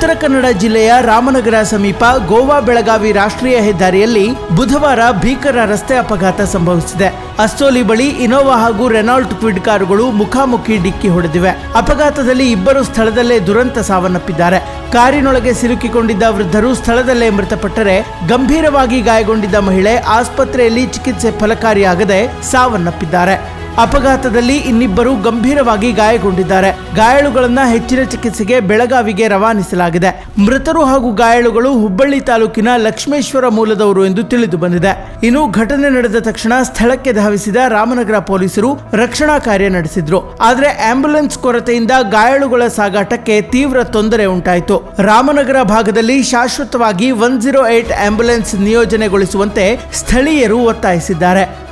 ಕನ್ನಡ ಜಿಲ್ಲೆಯ ರಾಮನಗರ ಸಮೀಪ ಗೋವಾ ಬೆಳಗಾವಿ ರಾಷ್ಟ್ರೀಯ ಹೆದ್ದಾರಿಯಲ್ಲಿ ಬುಧವಾರ ಭೀಕರ ರಸ್ತೆ ಅಪಘಾತ ಸಂಭವಿಸಿದೆ. ಅಸ್ತೋಲಿ ಬಳಿ ಇನೋವಾ ಹಾಗೂ ರೆನಾಲ್ಟ್ ಕ್ವಿಡ್ ಕಾರುಗಳು ಮುಖಾಮುಖಿ ಡಿಕ್ಕಿ ಹೊಡೆದಿವೆ. ಅಪಘಾತದಲ್ಲಿ ಇಬ್ಬರು ಸ್ಥಳದಲ್ಲೇ ದುರಂತ ಸಾವನ್ನಪ್ಪಿದ್ದಾರೆ. ಕಾರಿನೊಳಗೆ ಸಿಲುಕಿಕೊಂಡಿದ್ದ ವೃದ್ಧರು ಸ್ಥಳದಲ್ಲೇ ಮೃತಪಟ್ಟರೆ ಗಂಭೀರವಾಗಿ ಗಾಯಗೊಂಡಿದ್ದ ಮಹಿಳೆ ಆಸ್ಪತ್ರೆಯಲ್ಲಿ ಚಿಕಿತ್ಸೆ ಫಲಕಾರಿಯಾಗದೆ ಸಾವನ್ನಪ್ಪಿದ್ದಾರೆ. ಅಪಘಾತದಲ್ಲಿ ಇನ್ನಿಬ್ಬರು ಗಂಭೀರವಾಗಿ ಗಾಯಗೊಂಡಿದ್ದಾರೆ. ಗಾಯಾಳುಗಳನ್ನ ಹೆಚ್ಚಿನ ಚಿಕಿತ್ಸೆಗೆ ಬೆಳಗಾವಿಗೆ ರವಾನಿಸಲಾಗಿದೆ. ಮೃತರು ಹಾಗೂ ಗಾಯಾಳುಗಳು ಹುಬ್ಬಳ್ಳಿ ತಾಲೂಕಿನ ಲಕ್ಷ್ಮೇಶ್ವರ ಮೂಲದವರು ಎಂದು ತಿಳಿದು ಬಂದಿದೆ. ಇನ್ನು ಘಟನೆ ನಡೆದ ತಕ್ಷಣ ಸ್ಥಳಕ್ಕೆ ಧಾವಿಸಿದ ರಾಮನಗರ ಪೊಲೀಸರು ರಕ್ಷಣಾ ಕಾರ್ಯ ನಡೆಸಿದ್ರು. ಆದರೆ ಆಂಬ್ಯುಲೆನ್ಸ್ ಕೊರತೆಯಿಂದ ಗಾಯಾಳುಗಳ ಸಾಗಾಟಕ್ಕೆ ತೀವ್ರ ತೊಂದರೆ ಉಂಟಾಯಿತು. ರಾಮನಗರ ಭಾಗದಲ್ಲಿ ಶಾಶ್ವತವಾಗಿ ಒನ್ ಜೀರೋ ಏಟ್ ಆಂಬ್ಯುಲೆನ್ಸ್ ನಿಯೋಜನೆಗೊಳಿಸುವಂತೆ ಸ್ಥಳೀಯರು ಒತ್ತಾಯಿಸಿದ್ದಾರೆ.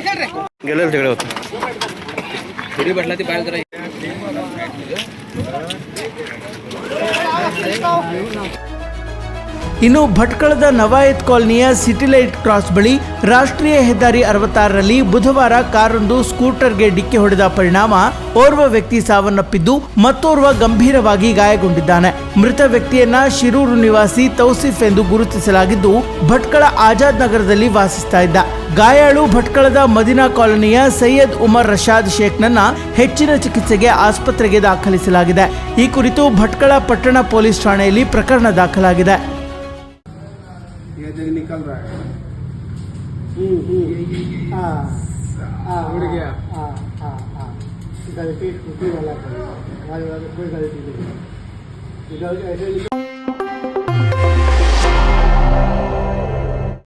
गेलेलं तिकडे होतं. थोडी भेटला ती बाहेर जरा. ಇನ್ನು ಭಟ್ಕಳದ ನವಾಯತ್ ಕಾಲನಿಯ ಸಿಟಿಲೈಟ್ ಕ್ರಾಸ್ ಬಳಿ ರಾಷ್ಟ್ರೀಯ ಹೆದ್ದಾರಿ ಅರವತ್ತಾರರಲ್ಲಿ ಬುಧವಾರ ಕಾರೊಂದು ಸ್ಕೂಟರ್ಗೆ ಡಿಕ್ಕಿ ಹೊಡೆದ ಪರಿಣಾಮ. ಓರ್ವ ವ್ಯಕ್ತಿ ಸಾವನ್ನಪ್ಪಿದ್ದು, ಮತ್ತೋರ್ವ ಗಂಭೀರವಾಗಿ ಗಾಯಗೊಂಡಿದ್ದಾನೆ. ಮೃತ ವ್ಯಕ್ತಿಯನ್ನ ಶಿರೂರು ನಿವಾಸಿ ತೌಸಿಫ್ ಎಂದು ಗುರುತಿಸಲಾಗಿದ್ದು, ಭಟ್ಕಳ ಆಜಾದ್ ನಗರದಲ್ಲಿ ವಾಸಿಸ್ತಾ ಇದ್ದ. ಗಾಯಾಳು ಭಟ್ಕಳದ ಮದಿನಾ ಕಾಲೋನಿಯ ಸೈಯದ್ ಉಮರ್ ರಶಾದ್ ಶೇಖ್ನನ್ನ ಹೆಚ್ಚಿನ ಚಿಕಿತ್ಸೆಗೆ ಆಸ್ಪತ್ರೆಗೆ ದಾಖಲಿಸಲಾಗಿದೆ. ಈ ಕುರಿತು ಭಟ್ಕಳ ಪಟ್ಟಣ ಪೊಲೀಸ್ ಠಾಣೆಯಲ್ಲಿ ಪ್ರಕರಣ ದಾಖಲಾಗಿದೆ. जग निकल रहा है हम्म हम्म हाँ हाँ उड़ गया हाँ हाँ हाँ गलती स्कूटी वाला का हमारे वाला कोई गलती नहीं इधर ऐसे निकल